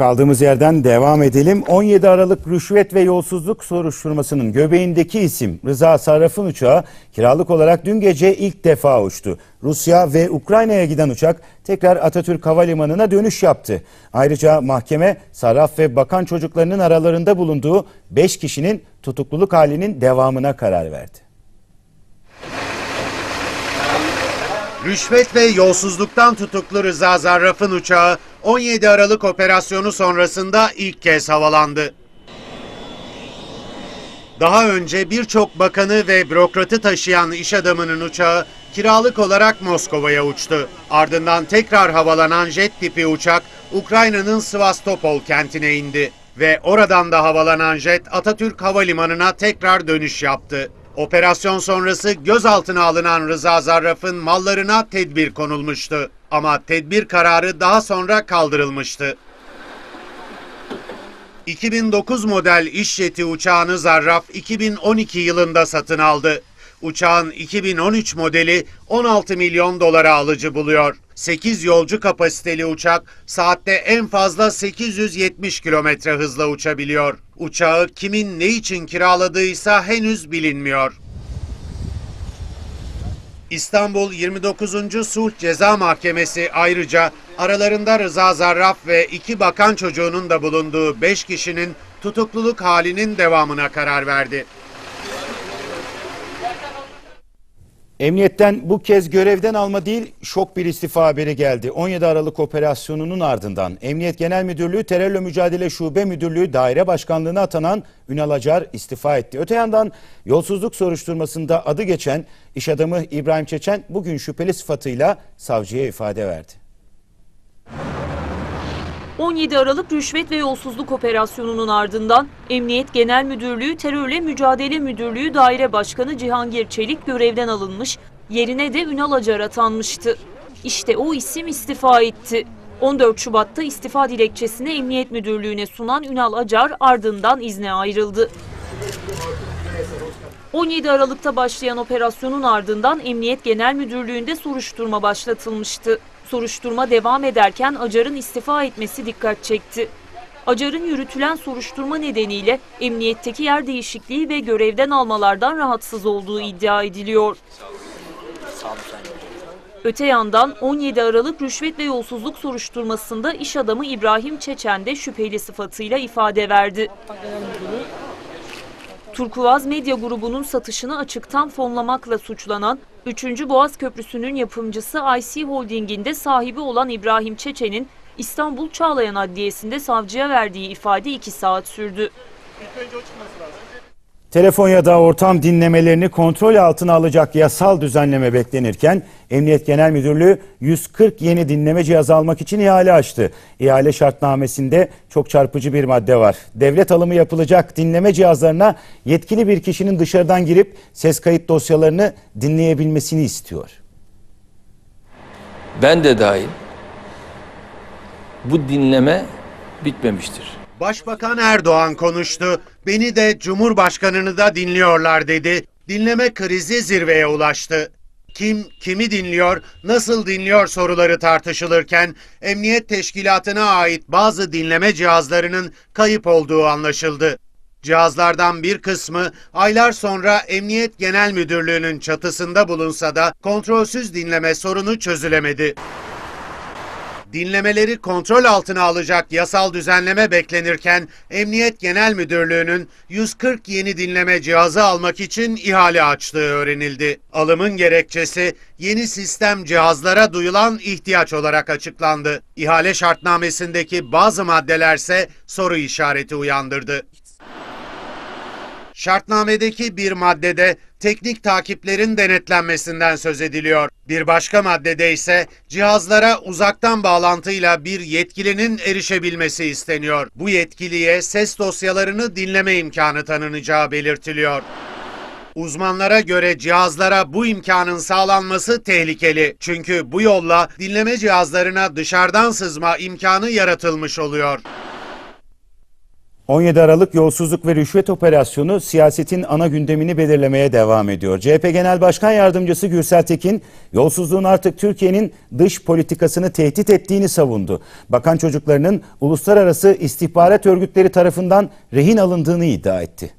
Kaldığımız yerden devam edelim. 17 Aralık rüşvet ve yolsuzluk soruşturmasının göbeğindeki isim Rıza Sarraf'ın uçağı kiralık olarak dün gece ilk defa uçtu. Rusya ve Ukrayna'ya giden uçak tekrar Atatürk Havalimanı'na dönüş yaptı. Ayrıca mahkeme Sarraf ve bakan çocuklarının aralarında bulunduğu 5 kişinin tutukluluk halinin devamına karar verdi. Rüşvet ve yolsuzluktan tutuklu Rıza Zarraf'ın uçağı 17 Aralık operasyonu sonrasında ilk kez havalandı. Daha önce birçok bakanı ve bürokratı taşıyan iş adamının uçağı kiralık olarak Moskova'ya uçtu. Ardından tekrar havalanan jet tipi uçak Ukrayna'nın Sivastopol kentine indi ve oradan da havalanan jet Atatürk Havalimanı'na tekrar dönüş yaptı. Operasyon sonrası gözaltına alınan Rıza Zarraf'ın mallarına tedbir konulmuştu. Ama tedbir kararı daha sonra kaldırılmıştı. 2009 model iş jeti uçağını Zarraf 2012 yılında satın aldı. Uçağın 2013 modeli 16 milyon dolara alıcı buluyor. 8 yolcu kapasiteli uçak saatte en fazla 870 kilometre hızla uçabiliyor. Uçağı kimin ne için kiraladıysa henüz bilinmiyor. İstanbul 29. Sulh Ceza Mahkemesi ayrıca aralarında Rıza Zarraf ve iki bakan çocuğunun da bulunduğu 5 kişinin tutukluluk halinin devamına karar verdi. Emniyetten bu kez görevden alma değil şok bir istifa haberi geldi. 17 Aralık operasyonunun ardından Emniyet Genel Müdürlüğü Terörle Mücadele Şube Müdürlüğü Daire Başkanlığı'na atanan Ünal Acar istifa etti. Öte yandan yolsuzluk soruşturmasında adı geçen iş adamı İbrahim Çeçen bugün şüpheli sıfatıyla savcıya ifade verdi. 17 Aralık rüşvet ve yolsuzluk operasyonunun ardından Emniyet Genel Müdürlüğü Terörle Mücadele Müdürlüğü Daire Başkanı Cihangir Çelik görevden alınmış, yerine de Ünal Acar atanmıştı. İşte o isim istifa etti. 14 Şubat'ta istifa dilekçesini Emniyet Müdürlüğü'ne sunan Ünal Acar ardından izne ayrıldı. 17 Aralık'ta başlayan operasyonun ardından Emniyet Genel Müdürlüğü'nde soruşturma başlatılmıştı. Soruşturma devam ederken Acar'ın istifa etmesi dikkat çekti. Acar'ın yürütülen soruşturma nedeniyle emniyetteki yer değişikliği ve görevden almalardan rahatsız olduğu iddia ediliyor. Öte yandan 17 Aralık rüşvet ve yolsuzluk soruşturmasında iş adamı İbrahim Çeçen de şüpheli sıfatıyla ifade verdi. Turkuaz Medya Grubu'nun satışını açıktan fonlamakla suçlanan 3. Boğaz Köprüsü'nün yapımcısı IC Holding'in de sahibi olan İbrahim Çeçen'in İstanbul Çağlayan Adliyesi'nde savcıya verdiği ifade 2 saat sürdü. Telefon ya da ortam dinlemelerini kontrol altına alacak yasal düzenleme beklenirken Emniyet Genel Müdürlüğü 140 yeni dinleme cihazı almak için ihale açtı. İhale şartnamesinde çok çarpıcı bir madde var. Devlet alımı yapılacak dinleme cihazlarına yetkili bir kişinin dışarıdan girip ses kayıt dosyalarını dinleyebilmesini istiyor. ben de dahil bu dinleme bitmemiştir. Başbakan Erdoğan konuştu. Beni de Cumhurbaşkanını da dinliyorlar dedi. Dinleme krizi zirveye ulaştı. Kim kimi dinliyor, nasıl dinliyor soruları tartışılırken Emniyet Teşkilatı'na ait bazı dinleme cihazlarının kayıp olduğu anlaşıldı. Cihazlardan bir kısmı aylar sonra Emniyet Genel Müdürlüğü'nün çatısında bulunsa da kontrolsüz dinleme sorunu çözülemedi. Dinlemeleri kontrol altına alacak yasal düzenleme beklenirken Emniyet Genel Müdürlüğü'nün 140 yeni dinleme cihazı almak için ihale açtığı öğrenildi. Alımın gerekçesi yeni sistem cihazlara duyulan ihtiyaç olarak açıklandı. İhale şartnamesindeki bazı maddelerse soru işareti uyandırdı. Şartnamedeki bir maddede teknik takiplerin denetlenmesinden söz ediliyor. Bir başka maddede ise cihazlara uzaktan bağlantıyla bir yetkilinin erişebilmesi isteniyor. Bu yetkiliye ses dosyalarını dinleme imkanı tanınacağı belirtiliyor. Uzmanlara göre cihazlara bu imkanın sağlanması tehlikeli. Çünkü bu yolla dinleme cihazlarına dışarıdan sızma imkanı yaratılmış oluyor. 17 Aralık yolsuzluk ve rüşvet operasyonu siyasetin ana gündemini belirlemeye devam ediyor. CHP Genel Başkan Yardımcısı Gürsel Tekin, yolsuzluğun artık Türkiye'nin dış politikasını tehdit ettiğini savundu. Bakan çocuklarının uluslararası istihbarat örgütleri tarafından rehin alındığını iddia etti.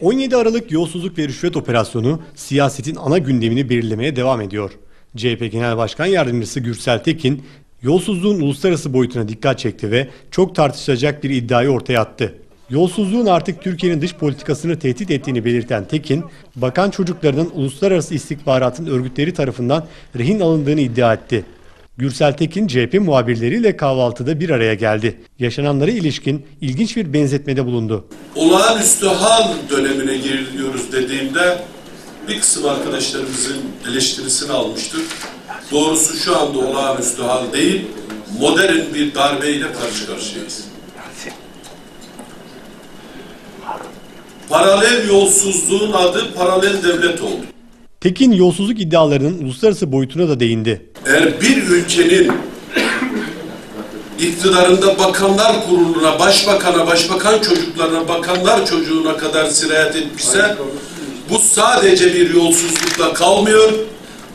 17 Aralık yolsuzluk ve rüşvet operasyonu siyasetin ana gündemini belirlemeye devam ediyor. CHP Genel Başkan Yardımcısı Gürsel Tekin, yolsuzluğun uluslararası boyutuna dikkat çekti ve çok tartışılacak bir iddiayı ortaya attı. Yolsuzluğun artık Türkiye'nin dış politikasını tehdit ettiğini belirten Tekin, bakan çocuklarının uluslararası istihbaratın örgütleri tarafından rehin alındığını iddia etti. Gürsel Tekin CHP muhabirleriyle kahvaltıda bir araya geldi. Yaşananlara ilişkin ilginç bir benzetmede bulundu. olağanüstü hal dönemine giriliyoruz dediğimde bir kısım arkadaşlarımızın eleştirisini almıştık. Doğrusu şu anda olağanüstü hal değil, modern bir darbeyle karşı karşıyayız. Paralel yolsuzluğun adı paralel devlet oldu. Tekin yolsuzluk iddialarının uluslararası boyutuna da değindi. Eğer bir ülkenin iktidarında bakanlar kuruluna, başbakana, başbakan çocuklarına, bakanlar çocuğuna kadar sirayet etmişse bu sadece bir yolsuzlukla kalmıyor.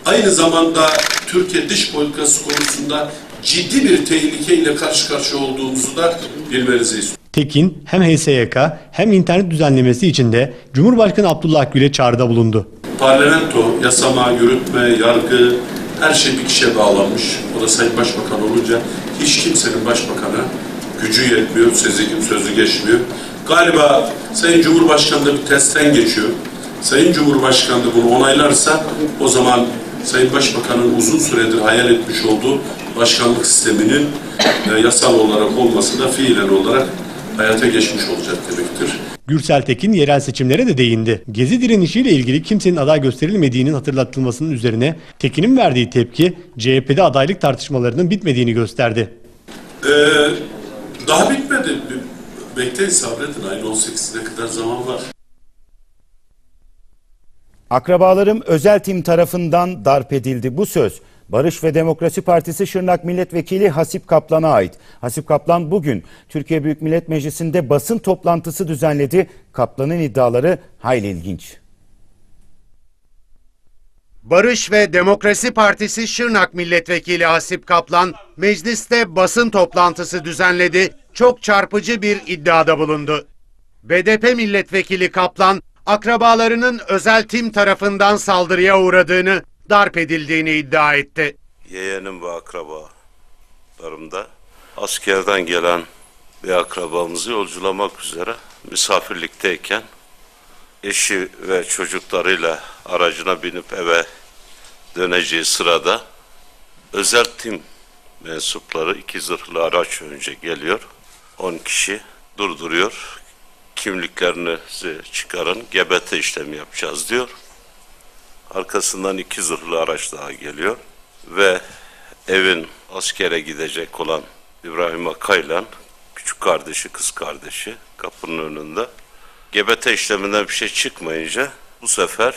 Aynı zamanda Türkiye dış politikası konusunda ciddi bir tehlikeyle karşı karşıya olduğumuzu da bilmenizi istiyorum. Tekin hem HSYK hem internet düzenlemesi için de Cumhurbaşkanı Abdullah Gül'e çağrıda bulundu. Parlamento, yasama, yürütme, yargı her şey bir kişiye bağlanmış. O da Sayın Başbakan olunca hiç kimsenin başbakana gücü yetmiyor, sözü, sözü geçmiyor. Galiba Sayın Cumhurbaşkanı da bir testten geçiyor. Sayın Cumhurbaşkanı da bunu onaylarsa o zaman Sayın Başbakan'ın uzun süredir hayal etmiş olduğu başkanlık sisteminin e, yasal olarak olması da fiilen olarak hayata geçmiş olacak demektir. Gürsel Tekin yerel seçimlere de değindi. Gezi direnişiyle ilgili kimsenin aday gösterilmediğinin hatırlatılmasının üzerine Tekin'in verdiği tepki CHP'de adaylık tartışmalarının bitmediğini gösterdi. Ee, daha bitmedi. Bekleyin sabredin. Ayın 18'ine kadar zaman var. Akrabalarım özel tim tarafından darp edildi. Bu söz Barış ve Demokrasi Partisi Şırnak Milletvekili Hasip Kaplan'a ait. Hasip Kaplan bugün Türkiye Büyük Millet Meclisi'nde basın toplantısı düzenledi. Kaplan'ın iddiaları hayli ilginç. Barış ve Demokrasi Partisi Şırnak Milletvekili Hasip Kaplan mecliste basın toplantısı düzenledi. Çok çarpıcı bir iddiada bulundu. BDP milletvekili Kaplan akrabalarının özel tim tarafından saldırıya uğradığını, darp edildiğini iddia etti. yeğenim ve akrabalarımda askerden gelen bir akrabamızı yolculamak üzere misafirlikteyken eşi ve çocuklarıyla aracına binip eve döneceği sırada özel tim mensupları iki zırhlı araç önce geliyor. 10 kişi durduruyor. Kimliklerinizi çıkarın, GBT işlemi yapacağız diyor. Arkasından iki zırhlı araç daha geliyor ve evin askere gidecek olan İbrahim Akay'la küçük kardeşi, kız kardeşi kapının önünde. GBT işleminden bir şey çıkmayınca bu sefer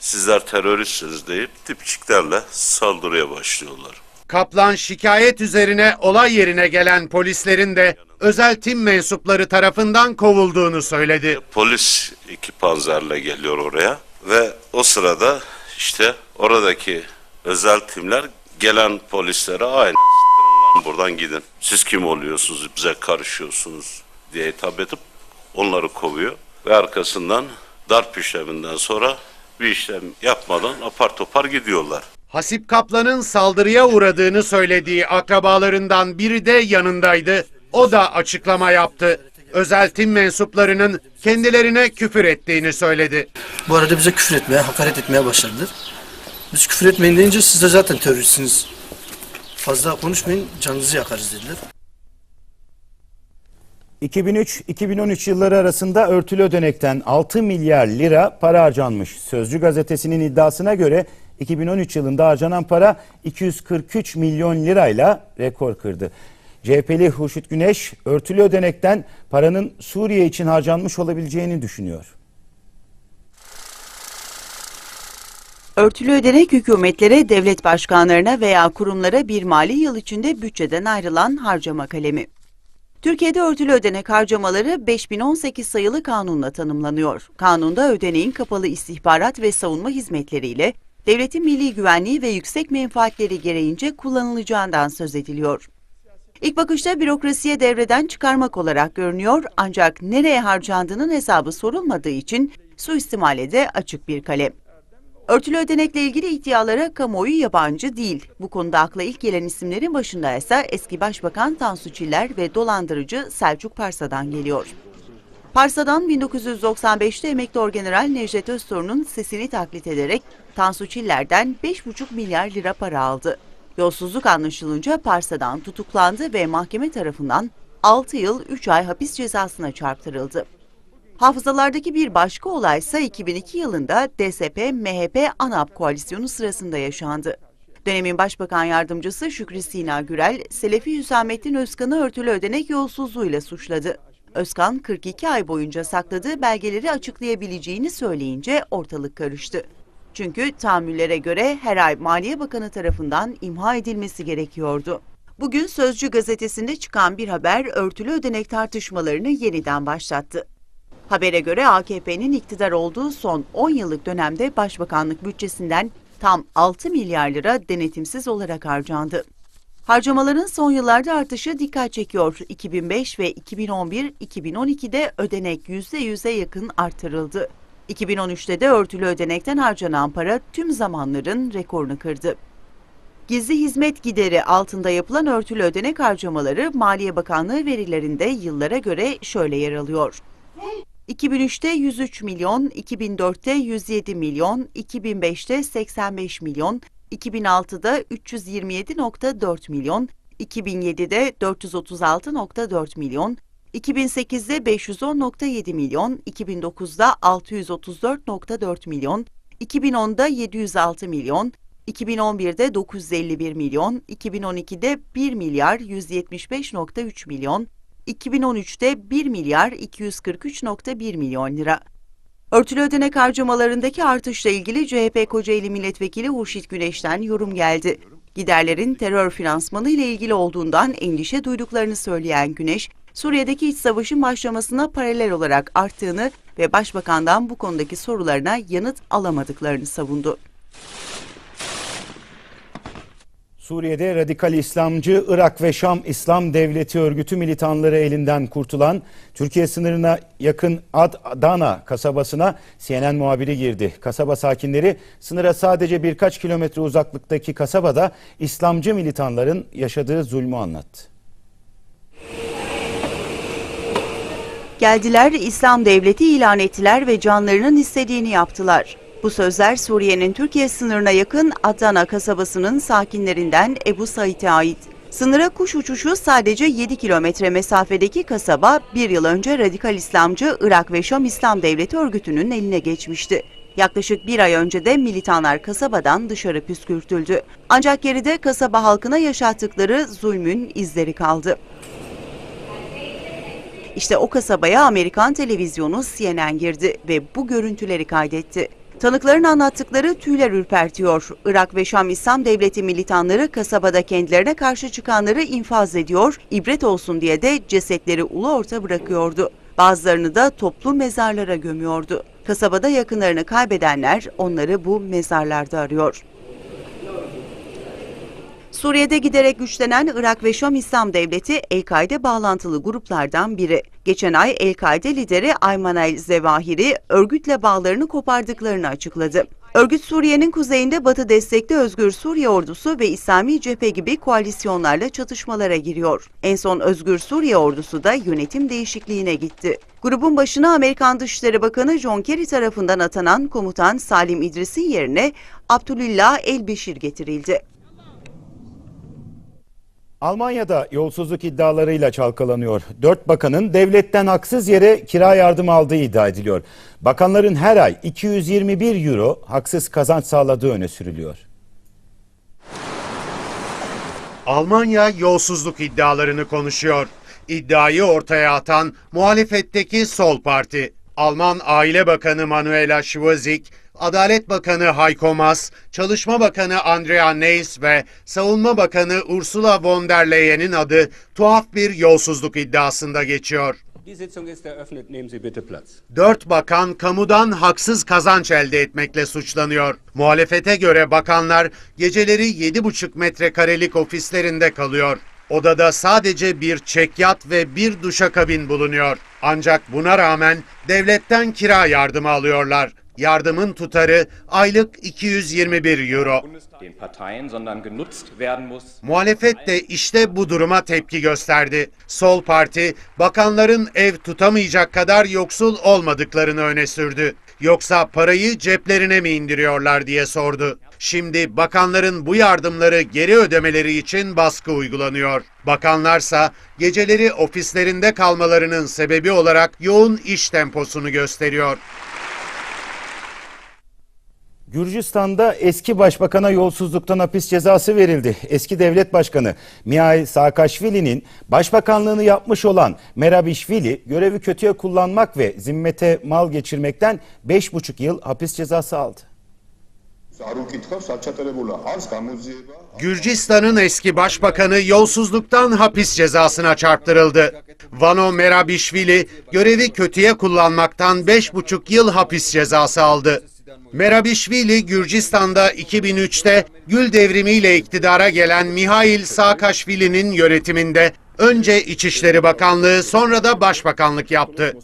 sizler teröristsiniz deyip dipçiklerle saldırıya başlıyorlar. Kaplan şikayet üzerine olay yerine gelen polislerin de özel tim mensupları tarafından kovulduğunu söyledi. Polis iki panzerle geliyor oraya ve o sırada işte oradaki özel timler gelen polislere aynı "Siktirin lan buradan gidin. Siz kim oluyorsunuz bize karışıyorsunuz diye hitap edip onları kovuyor ve arkasından darp işleminden sonra bir işlem yapmadan apar topar gidiyorlar. Hasip Kaplan'ın saldırıya uğradığını söylediği akrabalarından biri de yanındaydı. O da açıklama yaptı. Özel tim mensuplarının kendilerine küfür ettiğini söyledi. Bu arada bize küfür etmeye, hakaret etmeye başladılar. Biz küfür etmeyin deyince siz de zaten teröristsiniz. Fazla konuşmayın, canınızı yakarız dediler. 2003-2013 yılları arasında örtülü ödenekten 6 milyar lira para harcanmış. Sözcü gazetesinin iddiasına göre 2013 yılında harcanan para 243 milyon lirayla rekor kırdı. CHP'li Hurşit Güneş örtülü ödenekten paranın Suriye için harcanmış olabileceğini düşünüyor. Örtülü ödenek hükümetlere, devlet başkanlarına veya kurumlara bir mali yıl içinde bütçeden ayrılan harcama kalemi. Türkiye'de örtülü ödenek harcamaları 5018 sayılı kanunla tanımlanıyor. Kanunda ödeneğin kapalı istihbarat ve savunma hizmetleriyle devletin milli güvenliği ve yüksek menfaatleri gereğince kullanılacağından söz ediliyor. İlk bakışta bürokrasiye devreden çıkarmak olarak görünüyor ancak nereye harcandığının hesabı sorulmadığı için suistimale de açık bir kalem. Örtülü ödenekle ilgili iddialara kamuoyu yabancı değil. Bu konuda akla ilk gelen isimlerin başında ise eski Başbakan Tansu Çiller ve dolandırıcı Selçuk Parsa'dan geliyor. Parsa'dan 1995'te emekli orgeneral Necdet Öztorun'un sesini taklit ederek Tansu Çiller'den 5,5 milyar lira para aldı. Yolsuzluk anlaşılınca Parsa'dan tutuklandı ve mahkeme tarafından 6 yıl 3 ay hapis cezasına çarptırıldı. Hafızalardaki bir başka olaysa 2002 yılında DSP-MHP ANAP koalisyonu sırasında yaşandı. Dönemin Başbakan Yardımcısı Şükrü Sina Gürel, Selefi Hüsamettin Özkan'ı örtülü ödenek yolsuzluğuyla suçladı. Özkan 42 ay boyunca sakladığı belgeleri açıklayabileceğini söyleyince ortalık karıştı. Çünkü tahammüllere göre her ay Maliye Bakanı tarafından imha edilmesi gerekiyordu. Bugün Sözcü gazetesinde çıkan bir haber örtülü ödenek tartışmalarını yeniden başlattı. Habere göre AKP'nin iktidar olduğu son 10 yıllık dönemde başbakanlık bütçesinden tam 6 milyar lira denetimsiz olarak harcandı. Harcamaların son yıllarda artışı dikkat çekiyor. 2005 ve 2011-2012'de ödenek %100'e yakın artırıldı. 2013'te de örtülü ödenekten harcanan para tüm zamanların rekorunu kırdı. Gizli hizmet gideri altında yapılan örtülü ödenek harcamaları Maliye Bakanlığı verilerinde yıllara göre şöyle yer alıyor. 2003'te 103 milyon, 2004'te 107 milyon, 2005'te 85 milyon, 2006'da 327.4 milyon, 2007'de 436.4 milyon, 2008'de 510.7 milyon, 2009'da 634.4 milyon, 2010'da 706 milyon, 2011'de 951 milyon, 2012'de 1 milyar 175.3 milyon, 2013'te 1 milyar 243.1 milyon lira. Örtülü ödenek harcamalarındaki artışla ilgili CHP Kocaeli Milletvekili Hurşit Güneş'ten yorum geldi. Giderlerin terör finansmanı ile ilgili olduğundan endişe duyduklarını söyleyen Güneş, Suriye'deki iç savaşın başlamasına paralel olarak arttığını ve Başbakan'dan bu konudaki sorularına yanıt alamadıklarını savundu. Suriye'de radikal İslamcı Irak ve Şam İslam Devleti örgütü militanları elinden kurtulan Türkiye sınırına yakın Adana kasabasına CNN muhabiri girdi. Kasaba sakinleri sınıra sadece birkaç kilometre uzaklıktaki kasabada İslamcı militanların yaşadığı zulmü anlattı. Geldiler, İslam devleti ilan ettiler ve canlarının istediğini yaptılar. Bu sözler Suriye'nin Türkiye sınırına yakın Adana kasabasının sakinlerinden Ebu Said'e ait. Sınıra kuş uçuşu sadece 7 kilometre mesafedeki kasaba bir yıl önce radikal İslamcı Irak ve Şam İslam Devleti örgütünün eline geçmişti. Yaklaşık bir ay önce de militanlar kasabadan dışarı püskürtüldü. Ancak geride kasaba halkına yaşattıkları zulmün izleri kaldı. İşte o kasabaya Amerikan televizyonu CNN girdi ve bu görüntüleri kaydetti. Tanıkların anlattıkları tüyler ürpertiyor. Irak ve Şam İslam Devleti militanları kasabada kendilerine karşı çıkanları infaz ediyor, ibret olsun diye de cesetleri ulu orta bırakıyordu. Bazılarını da toplu mezarlara gömüyordu. Kasabada yakınlarını kaybedenler onları bu mezarlarda arıyor. Suriye'de giderek güçlenen Irak ve Şam İslam Devleti El-Kaide bağlantılı gruplardan biri. Geçen ay El-Kaide lideri Ayman el-Zevahiri örgütle bağlarını kopardıklarını açıkladı. Örgüt Suriye'nin kuzeyinde Batı destekli Özgür Suriye Ordusu ve İslami Cephe gibi koalisyonlarla çatışmalara giriyor. En son Özgür Suriye Ordusu da yönetim değişikliğine gitti. Grubun başına Amerikan Dışişleri Bakanı John Kerry tarafından atanan komutan Salim İdris'in yerine Abdülillah El-Beşir getirildi. Almanya'da yolsuzluk iddialarıyla çalkalanıyor. Dört bakanın devletten haksız yere kira yardımı aldığı iddia ediliyor. Bakanların her ay 221 euro haksız kazanç sağladığı öne sürülüyor. Almanya yolsuzluk iddialarını konuşuyor. İddiayı ortaya atan muhalefetteki Sol Parti. Alman Aile Bakanı Manuela Schwesig, Adalet Bakanı Heiko Maas, Çalışma Bakanı Andrea Neyss ve Savunma Bakanı Ursula von der Leyen'in adı tuhaf bir yolsuzluk iddiasında geçiyor. Dört bakan kamudan haksız kazanç elde etmekle suçlanıyor. Muhalefete göre bakanlar geceleri 7,5 metrekarelik ofislerinde kalıyor. Odada sadece bir çekyat ve bir duşakabin bulunuyor. Ancak buna rağmen devletten kira yardımı alıyorlar. Yardımın tutarı aylık 221 euro. Muhalefet de işte bu duruma tepki gösterdi. Sol Parti, bakanların ev tutamayacak kadar yoksul olmadıklarını öne sürdü. Yoksa parayı ceplerine mi indiriyorlar diye sordu. Şimdi bakanların bu yardımları geri ödemeleri için baskı uygulanıyor. Bakanlarsa geceleri ofislerinde kalmalarının sebebi olarak yoğun iş temposunu gösteriyor. Gürcistan'da eski başbakana yolsuzluktan hapis cezası verildi. Eski devlet başkanı Mihail Saakashvili'nin başbakanlığını yapmış olan Merabishvili görevi kötüye kullanmak ve zimmete mal geçirmekten 5,5 yıl hapis cezası aldı. Gürcistan'ın eski başbakanı yolsuzluktan hapis cezasına çarptırıldı. Vano Merabishvili görevi kötüye kullanmaktan 5,5 yıl hapis cezası aldı. Merabishvili Gürcistan'da 2003'te Gül devrimiyle iktidara gelen Mihail Saakashvili'nin yönetiminde önce İçişleri Bakanlığı sonra da Başbakanlık yaptı.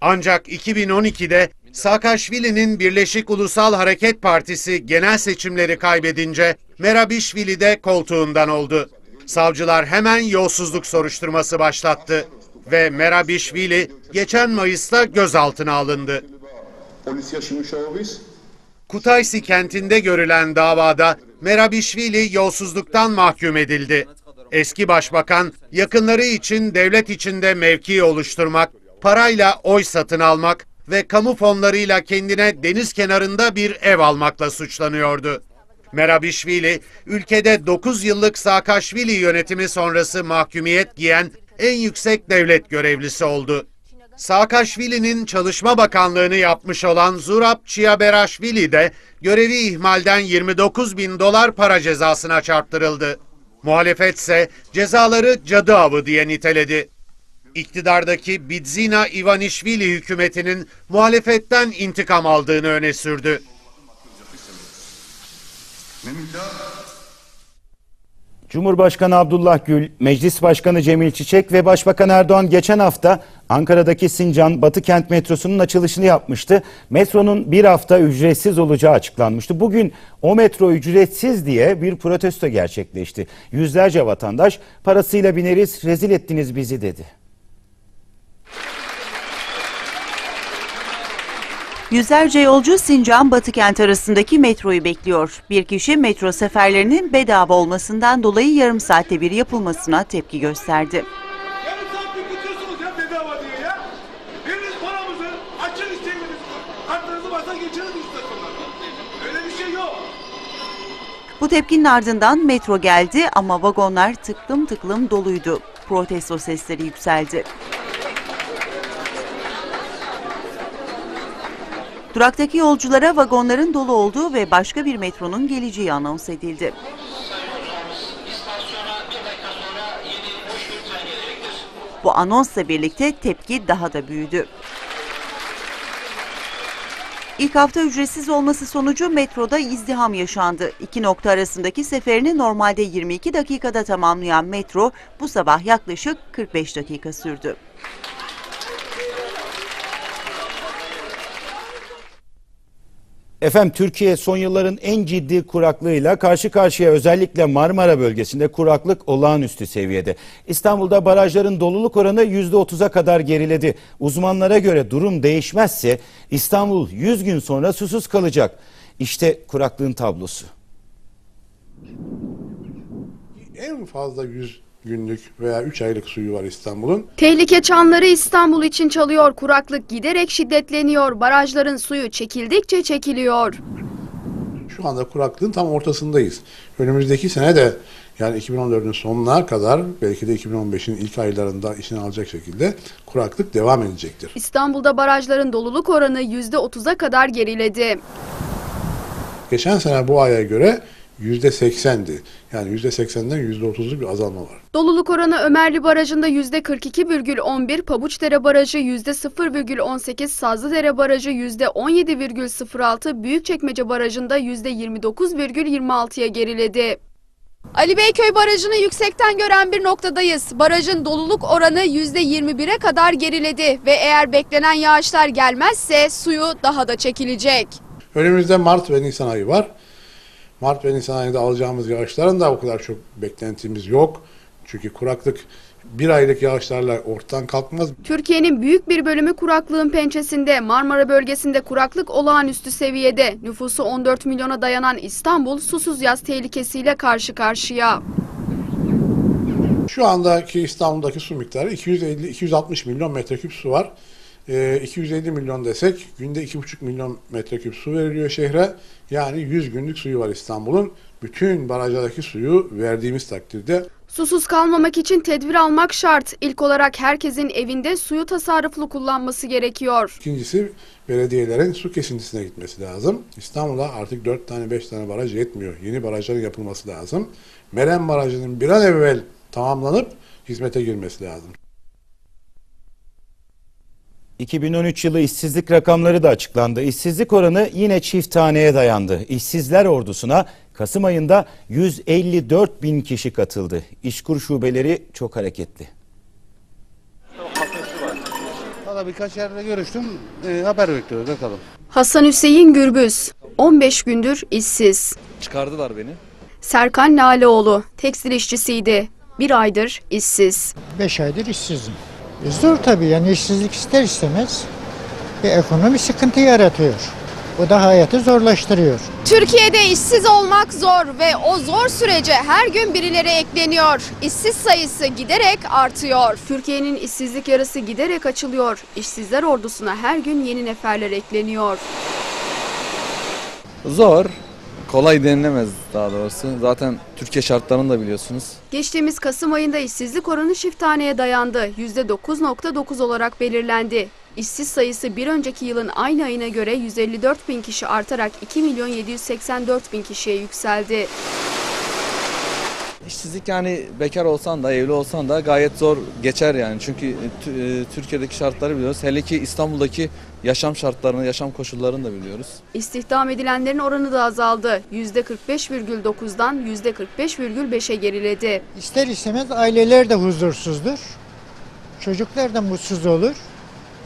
Ancak 2012'de Saakashvili'nin Birleşik Ulusal Hareket Partisi genel seçimleri kaybedince Merabishvili de koltuğundan oldu. Savcılar hemen yolsuzluk soruşturması başlattı ve Merabishvili geçen Mayıs'ta gözaltına alındı. Kutaysi kentinde görülen davada Merabişvili yolsuzluktan mahkum edildi. Eski başbakan yakınları için devlet içinde mevki oluşturmak, parayla oy satın almak ve kamu fonlarıyla kendine deniz kenarında bir ev almakla suçlanıyordu. Merabişvili, ülkede 9 yıllık Saakaşvili yönetimi sonrası mahkumiyet giyen en yüksek devlet görevlisi oldu. Saakashvili'nin Çalışma Bakanlığını yapmış olan Zurab Çiyaberashvili de görevi ihmalden 29 bin dolar para cezasına çarptırıldı. Muhalefet ise cezaları cadı avı diye niteledi. İktidardaki Bidzina Ivanishvili hükümetinin muhalefetten intikam aldığını öne sürdü. Cumhurbaşkanı Abdullah Gül, Meclis Başkanı Cemil Çiçek ve Başbakan Erdoğan geçen hafta Ankara'daki Sincan Batı Kent metrosunun açılışını yapmıştı. Metronun bir hafta ücretsiz olacağı açıklanmıştı. Bugün o metro ücretsiz diye bir protesto gerçekleşti. Yüzlerce vatandaş parasıyla bineriz rezil ettiniz bizi dedi. Yüzlerce yolcu Sincan Batı Kent arasındaki metroyu bekliyor. Bir kişi metro seferlerinin bedava olmasından dolayı yarım saatte bir yapılmasına tepki gösterdi. Şey. Bu tepkinin ardından metro geldi ama vagonlar tıklım tıklım doluydu. Protesto sesleri yükseldi. Duraktaki yolculara vagonların dolu olduğu ve başka bir metronun geleceği anons edildi. Bu anonsla birlikte tepki daha da büyüdü. İlk hafta ücretsiz olması sonucu metroda izdiham yaşandı. İki nokta arasındaki seferini normalde 22 dakikada tamamlayan metro bu sabah yaklaşık 45 dakika sürdü. Efendim Türkiye son yılların en ciddi kuraklığıyla karşı karşıya özellikle Marmara bölgesinde kuraklık olağanüstü seviyede. İstanbul'da barajların doluluk oranı %30'a kadar geriledi. Uzmanlara göre durum değişmezse İstanbul 100 gün sonra susuz kalacak. İşte kuraklığın tablosu. En fazla 100 günlük veya 3 aylık suyu var İstanbul'un. Tehlike çanları İstanbul için çalıyor. Kuraklık giderek şiddetleniyor. Barajların suyu çekildikçe çekiliyor. Şu anda kuraklığın tam ortasındayız. Önümüzdeki sene de yani 2014'ün sonuna kadar belki de 2015'in ilk aylarında işini alacak şekilde kuraklık devam edecektir. İstanbul'da barajların doluluk oranı %30'a kadar geriledi. Geçen sene bu aya göre %80'di. Yani %80'den %30'luk bir azalma var. Doluluk oranı Ömerli Barajı'nda %42,11, Pabuçdere Barajı %0,18, Sazlıdere Barajı %17,06, Büyükçekmece Barajı'nda %29,26'ya geriledi. Ali Beyköy Barajı'nı yüksekten gören bir noktadayız. Barajın doluluk oranı %21'e kadar geriledi ve eğer beklenen yağışlar gelmezse suyu daha da çekilecek. Önümüzde Mart ve Nisan ayı var. Mart ve Nisan ayında alacağımız yağışların da o kadar çok beklentimiz yok. Çünkü kuraklık bir aylık yağışlarla ortadan kalkmaz. Türkiye'nin büyük bir bölümü kuraklığın pençesinde. Marmara bölgesinde kuraklık olağanüstü seviyede. Nüfusu 14 milyona dayanan İstanbul susuz yaz tehlikesiyle karşı karşıya. Şu andaki İstanbul'daki su miktarı 250-260 milyon metreküp su var. Ee, 250 milyon desek günde 2,5 milyon metreküp su veriliyor şehre. Yani 100 günlük suyu var İstanbul'un. Bütün barajlardaki suyu verdiğimiz takdirde Susuz kalmamak için tedbir almak şart. İlk olarak herkesin evinde suyu tasarruflu kullanması gerekiyor. İkincisi belediyelerin su kesintisine gitmesi lazım. İstanbul'a artık 4 tane 5 tane baraj yetmiyor. Yeni barajların yapılması lazım. Meren Barajı'nın bir an evvel tamamlanıp hizmete girmesi lazım. 2013 yılı işsizlik rakamları da açıklandı. İşsizlik oranı yine çift taneye dayandı. İşsizler ordusuna Kasım ayında 154 bin kişi katıldı. İşkur şubeleri çok hareketli. Valla birkaç yerde görüştüm. Ee, haber bekliyoruz bakalım. Hasan Hüseyin Gürbüz 15 gündür işsiz. Çıkardılar beni. Serkan Laleoğlu tekstil işçisiydi. Bir aydır işsiz. 5 aydır işsizim. E zor tabii yani işsizlik ister istemez bir ekonomi sıkıntı yaratıyor. Bu da hayatı zorlaştırıyor. Türkiye'de işsiz olmak zor ve o zor sürece her gün birileri ekleniyor. İşsiz sayısı giderek artıyor. Türkiye'nin işsizlik yarısı giderek açılıyor. İşsizler ordusuna her gün yeni neferler ekleniyor. Zor. Kolay denilemez daha doğrusu. Zaten Türkiye şartlarını da biliyorsunuz. Geçtiğimiz Kasım ayında işsizlik oranı çift dayandı. %9.9 olarak belirlendi. İşsiz sayısı bir önceki yılın aynı ayına göre 154 bin kişi artarak 2 milyon 784 bin kişiye yükseldi. İşsizlik yani bekar olsan da evli olsan da gayet zor geçer yani. Çünkü e, e, Türkiye'deki şartları biliyoruz. Hele ki İstanbul'daki yaşam şartlarını, yaşam koşullarını da biliyoruz. İstihdam edilenlerin oranı da azaldı. %45,9'dan %45,5'e geriledi. İster istemez aileler de huzursuzdur. Çocuklar da mutsuz olur.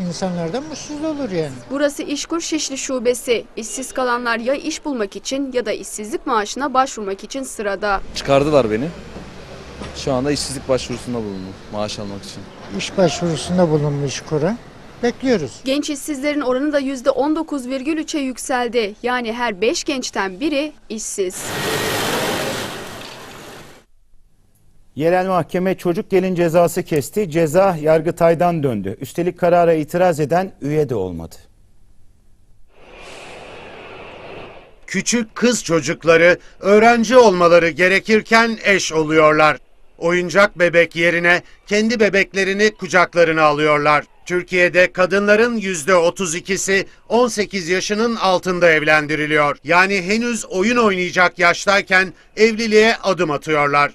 İnsanlar da mutsuz olur yani. Burası İşkur Şişli Şubesi. İşsiz kalanlar ya iş bulmak için ya da işsizlik maaşına başvurmak için sırada. Çıkardılar beni. Şu anda işsizlik başvurusunda bulundum maaş almak için. İş başvurusunda bulunmuş kura. Bekliyoruz. Genç işsizlerin oranı da %19,3'e yükseldi. Yani her 5 gençten biri işsiz. Yerel mahkeme çocuk gelin cezası kesti. Ceza Yargıtay'dan döndü. Üstelik karara itiraz eden üye de olmadı. Küçük kız çocukları öğrenci olmaları gerekirken eş oluyorlar. Oyuncak bebek yerine kendi bebeklerini kucaklarına alıyorlar. Türkiye'de kadınların %32'si 18 yaşının altında evlendiriliyor. Yani henüz oyun oynayacak yaştayken evliliğe adım atıyorlar.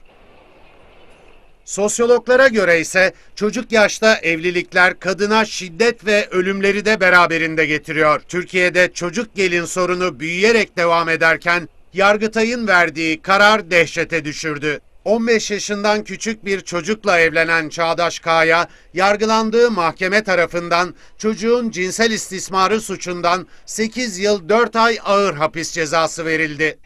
Sosyologlara göre ise çocuk yaşta evlilikler kadına şiddet ve ölümleri de beraberinde getiriyor. Türkiye'de çocuk gelin sorunu büyüyerek devam ederken Yargıtay'ın verdiği karar dehşete düşürdü. 15 yaşından küçük bir çocukla evlenen Çağdaş Kaya, yargılandığı mahkeme tarafından çocuğun cinsel istismarı suçundan 8 yıl 4 ay ağır hapis cezası verildi.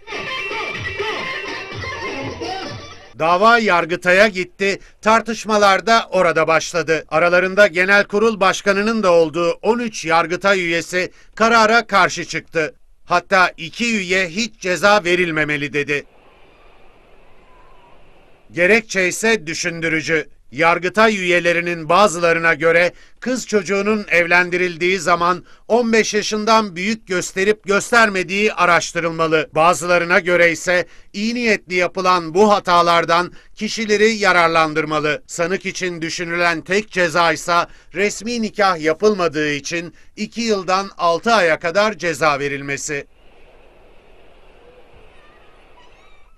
Dava Yargıtay'a gitti, tartışmalar da orada başladı. Aralarında Genel Kurul Başkanı'nın da olduğu 13 Yargıtay üyesi karara karşı çıktı. Hatta iki üye hiç ceza verilmemeli dedi. Gerekçe ise düşündürücü. Yargıtay üyelerinin bazılarına göre kız çocuğunun evlendirildiği zaman 15 yaşından büyük gösterip göstermediği araştırılmalı. Bazılarına göre ise iyi niyetli yapılan bu hatalardan kişileri yararlandırmalı. Sanık için düşünülen tek ceza ise resmi nikah yapılmadığı için 2 yıldan 6 aya kadar ceza verilmesi.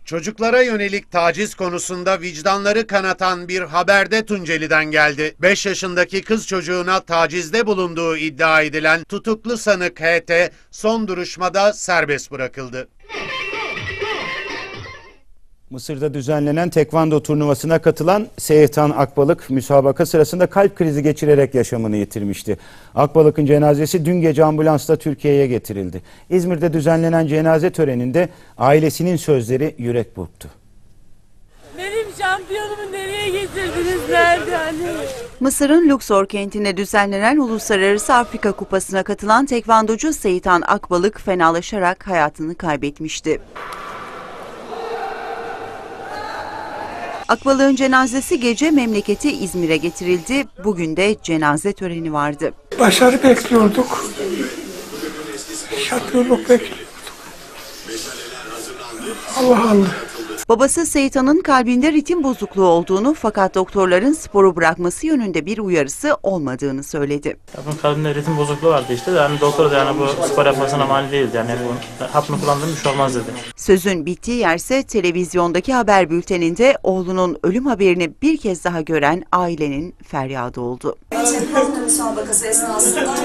Çocuklara yönelik taciz konusunda vicdanları kanatan bir haberde Tunceli'den geldi. 5 yaşındaki kız çocuğuna tacizde bulunduğu iddia edilen tutuklu sanık HT son duruşmada serbest bırakıldı. Mısır'da düzenlenen tekvando turnuvasına katılan Seyhan Akbalık müsabaka sırasında kalp krizi geçirerek yaşamını yitirmişti. Akbalık'ın cenazesi dün gece ambulansla Türkiye'ye getirildi. İzmir'de düzenlenen cenaze töreninde ailesinin sözleri yürek burktu. Benim şampiyonumu nereye getirdiniz nerede anne? Mısır'ın Luxor kentinde düzenlenen Uluslararası Afrika Kupası'na katılan tekvandocu Seyitan Akbalık fenalaşarak hayatını kaybetmişti. Akbalık'ın cenazesi gece memleketi İzmir'e getirildi. Bugün de cenaze töreni vardı. Başarı bekliyorduk. Şampiyonluk bekliyorduk. Allah Allah. Babası Seyitan'ın kalbinde ritim bozukluğu olduğunu fakat doktorların sporu bırakması yönünde bir uyarısı olmadığını söyledi. Bunun kalbinde ritim bozukluğu vardı işte yani doktor da yani bu spor yapmasına mani değildi yani bu hapını kullandığım bir şey olmaz dedi. Sözün bittiği yerse televizyondaki haber bülteninde oğlunun ölüm haberini bir kez daha gören ailenin feryadı oldu. Müsabakası esnasında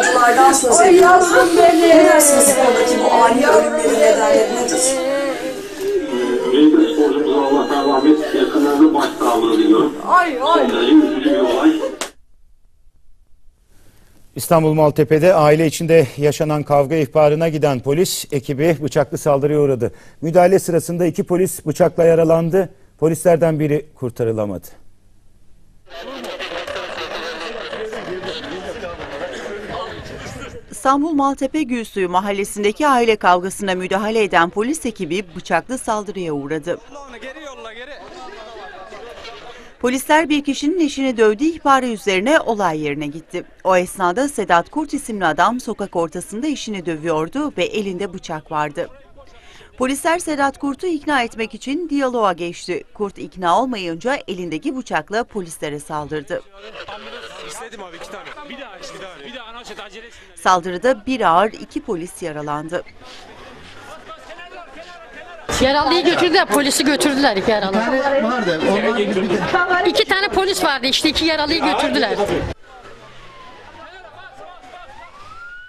ediyoruz. yavrum benim. Ne dersiniz spordaki bu ani ölümlerin nedenleri nedir? Genç sporcumuza Allah'tan rahmet, yakınlarına başsağlığı diliyorum. Ay ay. Son derece üzücü bir olay. İstanbul Maltepe'de aile içinde yaşanan kavga ihbarına giden polis ekibi bıçaklı saldırıya uğradı. Müdahale sırasında iki polis bıçakla yaralandı. Polislerden biri kurtarılamadı. İstanbul Maltepe Gülsuyu mahallesindeki aile kavgasına müdahale eden polis ekibi bıçaklı saldırıya uğradı. Polisler bir kişinin eşini dövdüğü ihbarı üzerine olay yerine gitti. O esnada Sedat Kurt isimli adam sokak ortasında eşini dövüyordu ve elinde bıçak vardı. Polisler Sedat Kurt'u ikna etmek için diyaloğa geçti. Kurt ikna olmayınca elindeki bıçakla polislere saldırdı. İstedim abi iki tane. Bir daha bir daha. Bir daha anaçet acele etsinler. Saldırıda bir ağır iki polis yaralandı. Yaralıyı götürdüler, polisi götürdüler iki yaralı. vardı. İki tane polis vardı işte iki yaralıyı götürdüler.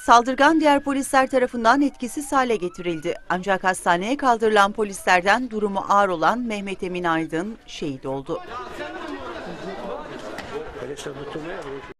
Saldırgan diğer polisler tarafından etkisiz hale getirildi. Ancak hastaneye kaldırılan polislerden durumu ağır olan Mehmet Emin Aydın şehit oldu.